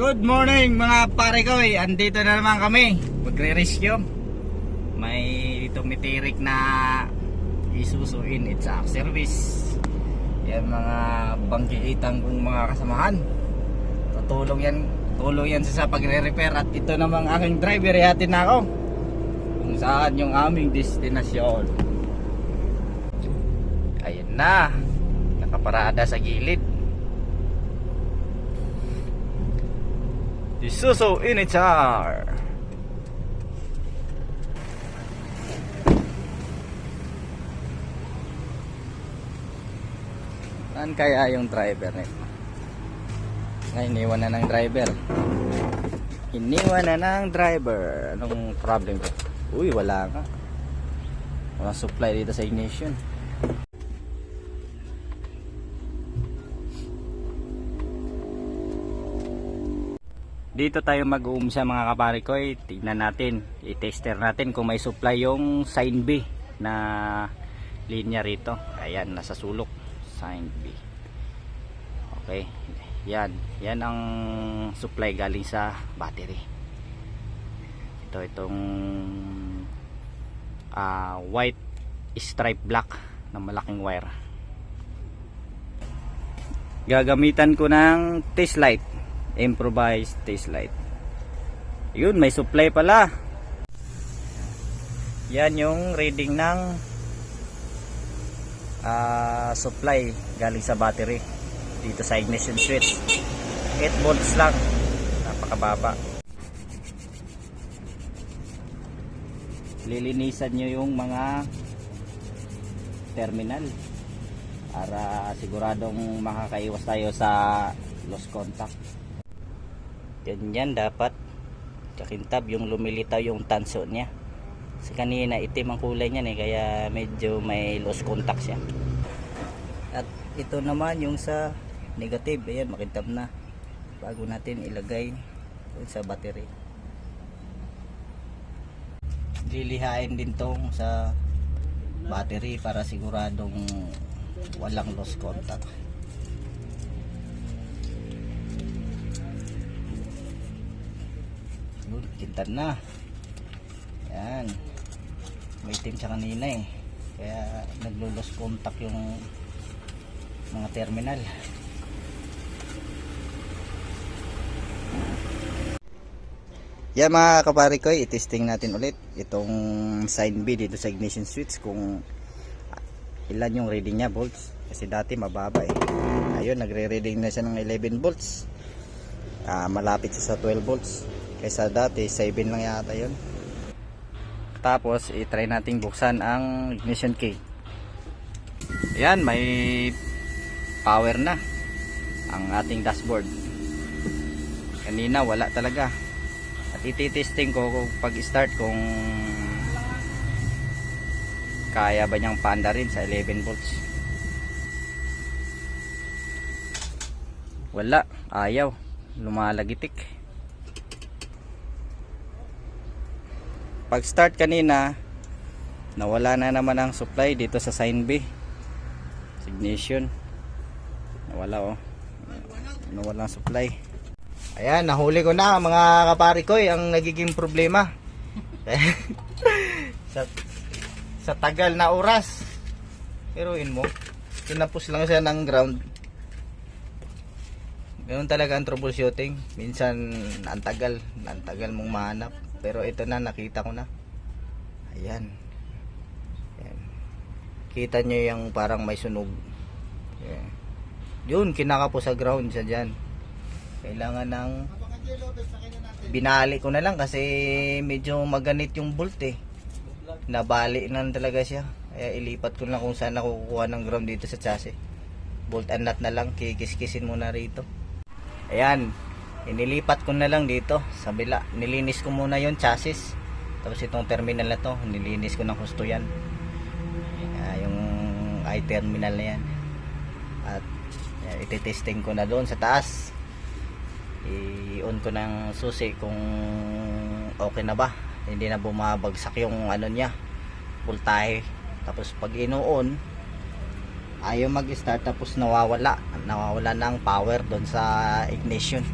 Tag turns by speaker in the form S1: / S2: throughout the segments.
S1: Good morning mga pare ko eh. Andito na naman kami. Magre-rescue. May tumitirik na Isuzu in its app service. Yan mga bangkiitang kong mga kasamahan. Tutulong yan. Tulong yan sa pagre-repair at ito namang aking driver yatin na ako. Kung saan yung aming destinasyon. Ayun na. Nakaparada sa gilid. Isuzu Initar. Saan kaya yung driver nito? Ay, iniwan na ng driver. Iniwan na ng driver. Anong problem ko? Uy, wala nga. Walang supply dito sa ignition. Dito tayo mag-uumsa mga kapare ko. eh. Tignan natin. I-tester natin kung may supply yung sign B na linya rito. Ayan, nasa sulok. Sign B. Okay. Yan. Yan ang supply galing sa battery. Ito itong ah, white stripe black na malaking wire. Gagamitan ko ng test light improvised taste light. Yun may supply pala. Yan yung reading ng ah, supply galing sa battery dito sa ignition switch. 8 volts lang. Napakababa. Lilinisan nyo yung mga terminal para siguradong makakaiwas tayo sa lost contact ganyan dapat. Kakintab yung lumilitaw yung tanso niya. Kasi kanina itim ang kulay niyan eh kaya medyo may lost contact siya. At ito naman yung sa negative ayan makintab na. Bago natin ilagay sa battery. Lilihain din tong sa battery para siguradong walang lost contact kintan na. Yan. May itim siya kanina eh. Kaya naglulos contact yung mga terminal. Yan mga kapare ko, i-testing natin ulit itong sign B dito sa ignition switch kung ilan yung reading niya volts. Kasi dati mababa eh. Ayun, nagre-reading na siya ng 11 volts. Ah, malapit siya sa 12 volts. Kaysa dati, 7 lang yata yun. Tapos, i-try nating buksan ang ignition key. Ayan, may power na ang ating dashboard. Kanina, wala talaga. At ititesting ko kung pag-start kung kaya ba niyang panda rin sa 11 volts. Wala, ayaw. Lumalagitik. Pag start kanina nawala na naman ang supply dito sa sign B ignition nawala oh nawala ang supply ayan nahuli ko na mga kapari ko eh, ang nagiging problema sa, sa tagal na oras peruin mo tinapos lang siya ng ground Ganun talaga ang troubleshooting. Minsan, ang tagal. Ang tagal mong mahanap. Pero ito na, nakita ko na. Ayan. Ayan. Kita nyo yung parang may sunog. Ayan. Yun, kinaka po sa ground siya dyan. Kailangan ng... Binali ko na lang kasi medyo maganit yung bolt eh. Nabali na talaga siya. Kaya ilipat ko na kung saan nakukuha ng ground dito sa chassis. Bolt and nut na lang, kikiskisin muna rito. Ayan, inilipat ko na lang dito sa bila. Nilinis ko muna yung chassis. Tapos itong terminal na to, nilinis ko ng husto yan. Ah, yung i-terminal na yan. At yan, ititesting ko na doon sa taas. I-on ko ng susi kung okay na ba. Hindi na bumabagsak yung ano niya, voltahe. Tapos pag ino-on, ayaw mag-start tapos nawawala nawawala ng power doon sa ignition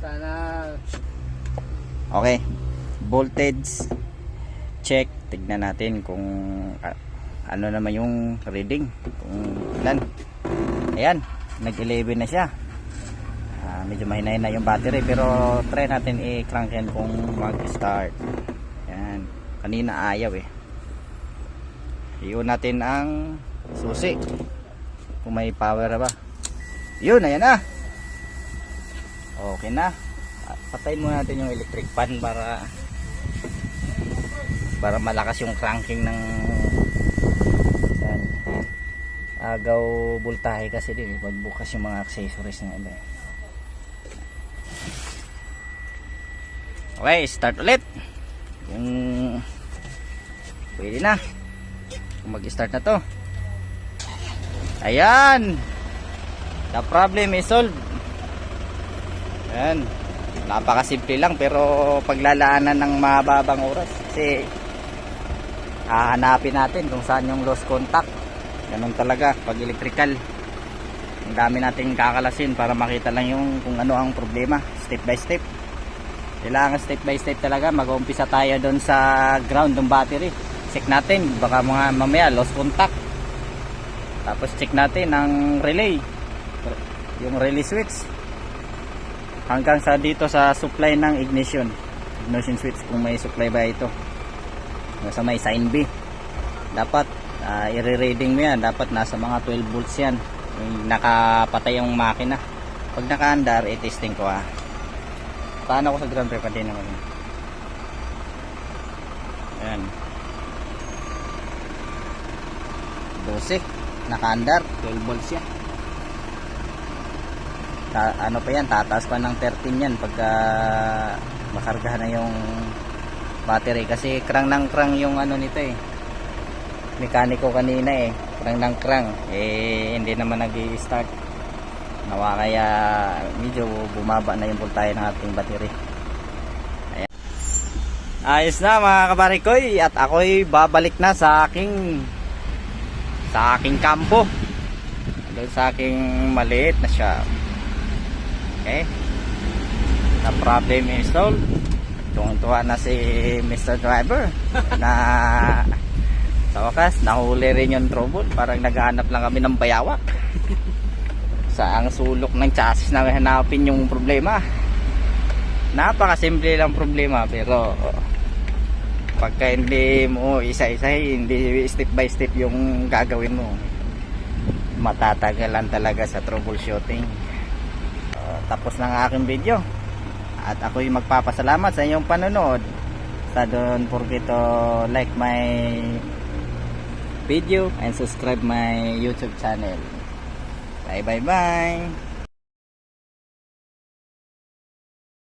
S2: Sana
S1: Okay. Voltage check. Tignan natin kung ah, ano naman yung reading. Kung ilan. Ayan. Nag-11 na siya. Ah, medyo mahina na yung battery pero try natin i-crankin kung mag-start. Ayan. Kanina ayaw eh. Iyon natin ang susi. Kung may power ba. Yun, ayan na. Okay na. Ah, Patayin muna natin yung electric fan para para malakas yung cranking ng yan, agaw voltahe kasi din magbukas yung mga accessories na iba eh. okay start ulit. Kung pwede na. Mag start na to. Ayan! The problem is solved ayan. Napakasimple lang pero paglalaanan ng mababang oras kasi hahanapin natin kung saan yung lost contact. Ganun talaga pag electrical. Ang dami nating kakalasin para makita lang yung kung ano ang problema step by step. Kailangan step by step talaga mag-uumpisa tayo doon sa ground ng battery. Check natin baka mga mamaya lost contact. Tapos check natin ang relay. Yung relay switch hanggang sa dito sa supply ng ignition. Ignition switch kung may supply ba ito. Nasa may sign B. Dapat uh, i-reading mo yan. Dapat nasa mga 12 volts yan. Yung nakapatay yung makina. Pag nakaandar i-testing ko ha paano ko sa ground prep din naman ayan. 12 nakaandar. 12 volts yan ta, ano pa yan tataas pa ng 13 yan pagka makargahan na yung battery. Kasi krang ng krang yung ano nito eh. Mekaniko kanina eh. Krang ng krang. Eh hindi naman nag start nawa kaya medyo bumaba na yung voltahe ng ating battery. Ayan. ayos na mga kabarikoy. At ako'y babalik na sa aking sa aking kampo. Sa aking maliit na shop Okay? The problem solved. Tuwang-tuwa na si Mr. Driver na sa wakas, nahuli rin yung trouble. Parang naghahanap lang kami ng bayawak. sa ang sulok ng chassis na hanapin yung problema. Napakasimple lang problema pero pagka hindi mo isa-isa hindi step by step yung gagawin mo matatagalan talaga sa troubleshooting tapos ng aking video. At ako'y magpapasalamat sa inyong panonood. Sa don't forget to like my video and subscribe my youtube channel. Bye bye bye